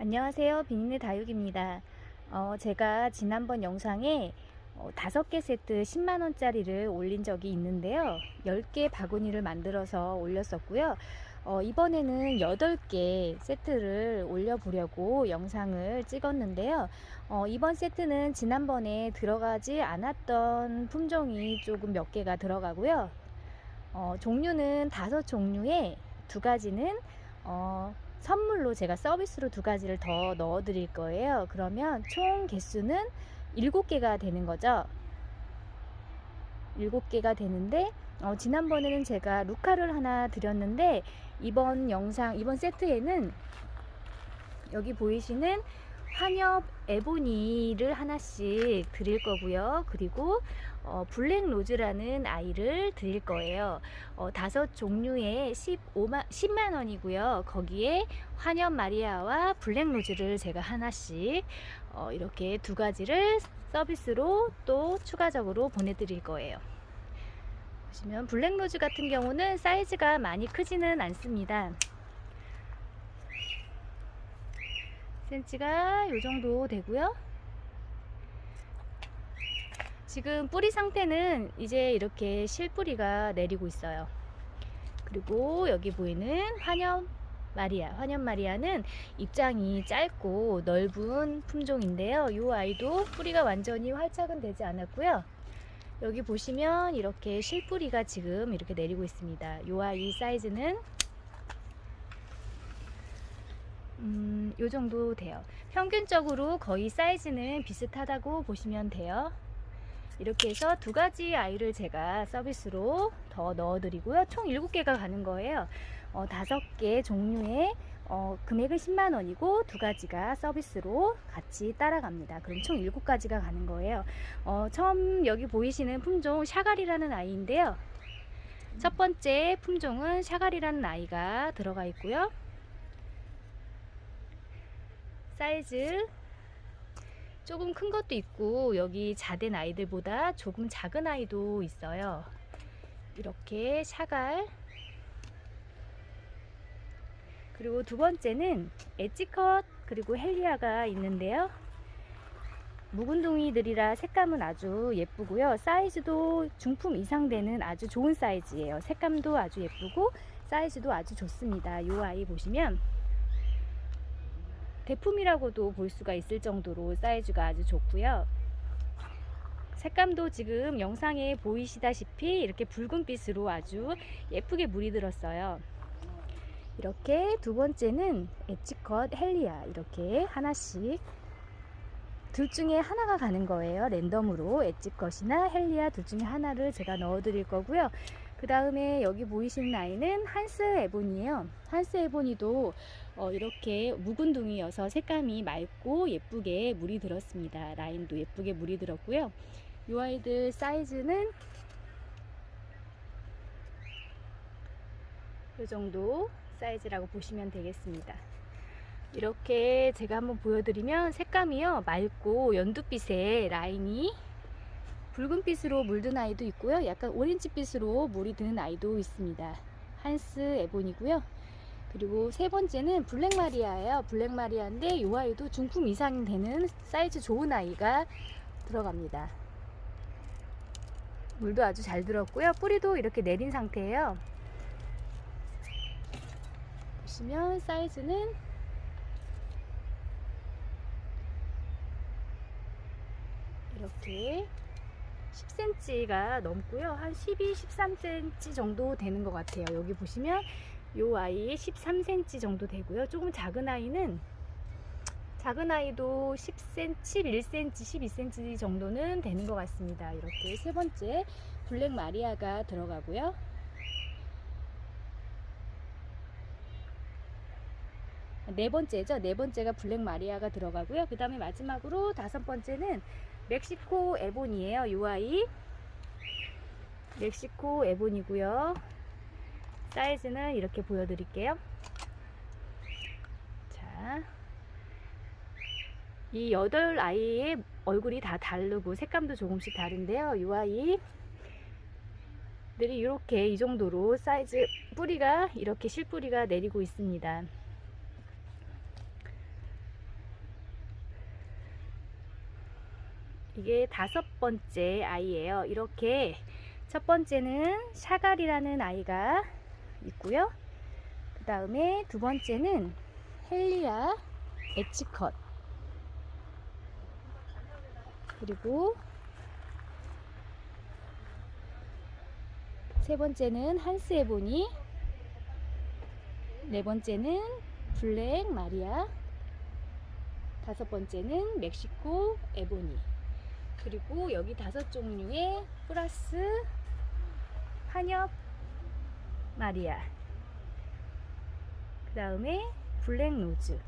안녕하세요. 비니네 다육입니다. 어, 제가 지난번 영상에 어, 5개 세트 10만원짜리를 올린 적이 있는데요. 10개 바구니를 만들어서 올렸었고요. 어, 이번에는 8개 세트를 올려보려고 영상을 찍었는데요. 어, 이번 세트는 지난번에 들어가지 않았던 품종이 조금 몇 개가 들어가고요. 어, 종류는 다섯 종류에 두 가지는 어, 선물로 제가 서비스로 두 가지를 더 넣어 드릴 거예요. 그러면 총 개수는 7개가 되는 거죠. 7개가 되는데 어, 지난번에는 제가 루카를 하나 드렸는데 이번 영상 이번 세트에는 여기 보이시는 환엽 에보니를 하나씩 드릴 거고요. 그리고 어, 블랙 로즈라는 아이를 드릴 거예요. 어, 다섯 종류에 15만, 10만 원이고요. 거기에 환엽 마리아와 블랙 로즈를 제가 하나씩 어, 이렇게 두 가지를 서비스로 또 추가적으로 보내드릴 거예요. 보시면 블랙 로즈 같은 경우는 사이즈가 많이 크지는 않습니다. 센치가 이 정도 되고요. 지금 뿌리 상태는 이제 이렇게 실뿌리가 내리고 있어요. 그리고 여기 보이는 환엽 마리아. 환엽 마리아는 입장이 짧고 넓은 품종인데요. 이 아이도 뿌리가 완전히 활착은 되지 않았고요. 여기 보시면 이렇게 실뿌리가 지금 이렇게 내리고 있습니다. 이 아이 사이즈는 음, 요 정도 돼요. 평균적으로 거의 사이즈는 비슷하다고 보시면 돼요. 이렇게 해서 두 가지 아이를 제가 서비스로 더 넣어드리고요. 총 7개가 가는 거예요. 어, 5개 종류의 어, 금액은 10만 원이고 두 가지가 서비스로 같이 따라갑니다. 그럼 총 7가지가 가는 거예요. 어, 처음 여기 보이시는 품종 샤갈이라는 아이인데요. 첫 번째 품종은 샤갈이라는 아이가 들어가 있고요. 사이즈 조금 큰 것도 있고 여기 자된 아이들보다 조금 작은 아이도 있어요. 이렇게 샤갈 그리고 두 번째는 엣지컷 그리고 헬리아가 있는데요. 묵은둥이들이라 색감은 아주 예쁘고요. 사이즈도 중품 이상 되는 아주 좋은 사이즈예요. 색감도 아주 예쁘고 사이즈도 아주 좋습니다. 이 아이 보시면 대품이라고도 볼 수가 있을 정도로 사이즈가 아주 좋고요. 색감도 지금 영상에 보이시다시피 이렇게 붉은빛으로 아주 예쁘게 물이 들었어요. 이렇게 두 번째는 엣지컷 헬리아 이렇게 하나씩 둘 중에 하나가 가는 거예요. 랜덤으로 엣지컷이나 헬리아 둘 중에 하나를 제가 넣어 드릴 거고요. 그 다음에 여기 보이시는 아이는 한스 에본이에요. 한스 에본이도 어, 이렇게 묵은둥이여서 색감이 맑고 예쁘게 물이 들었습니다. 라인도 예쁘게 물이 들었고요. 이 아이들 사이즈는 이 정도 사이즈라고 보시면 되겠습니다. 이렇게 제가 한번 보여드리면 색감이요 맑고 연두빛의 라인이 붉은빛으로 물든 아이도 있고요. 약간 오렌지빛으로 물이 드는 아이도 있습니다. 한스 에본이고요. 그리고 세 번째는 블랙 마리아예요. 블랙 마리아인데 이 아이도 중품 이상 되는 사이즈 좋은 아이가 들어갑니다. 물도 아주 잘 들었고요. 뿌리도 이렇게 내린 상태예요. 보시면 사이즈는 이렇게 10cm가 넘고요. 한 12, 13cm 정도 되는 것 같아요. 여기 보시면 이 아이 13cm 정도 되고요. 조금 작은 아이는 작은 아이도 10cm, 11cm, 12cm 정도는 되는 것 같습니다. 이렇게 세 번째 블랙 마리아가 들어가고요. 네 번째죠. 네 번째가 블랙 마리아가 들어가고요. 그 다음에 마지막으로 다섯 번째는 멕시코 에본이에요. 이 아이. 멕시코 에본이고요. 사이즈는 이렇게 보여드릴게요. 자, 이 여덟 아이의 얼굴이 다 다르고 색감도 조금씩 다른데요. 이 아이 들이 이렇게 이 정도로 사이즈 뿌리가 이렇게 실뿌리가 내리고 있습니다. 이게 다섯 번째 아이예요. 이렇게 첫 번째는 샤갈이라는 아이가 있고요. 그 다음에 두 번째는 헬리아 에치컷 그리고 세 번째는 한스 에보니 네 번째는 블랙 마리아 다섯 번째는 멕시코 에보니 그리고 여기 다섯 종류의 플러스 한엽 마리아. 그 다음에 블랙 로즈.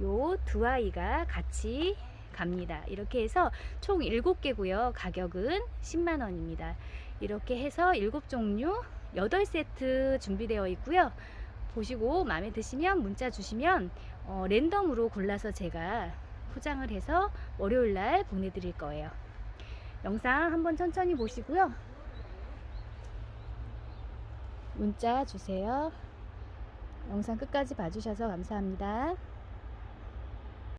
요 두 아이가 같이 갑니다. 이렇게 해서 총 7개고요. 가격은 10만 원입니다. 이렇게 해서 7종류 8세트 준비되어 있고요. 보시고 마음에 드시면 문자 주시면 어, 랜덤으로 골라서 제가 포장을 해서 월요일 날 보내드릴 거예요. 영상 한번 천천히 보시고요. 문자 주세요. 영상 끝까지 봐주셔서 감사합니다.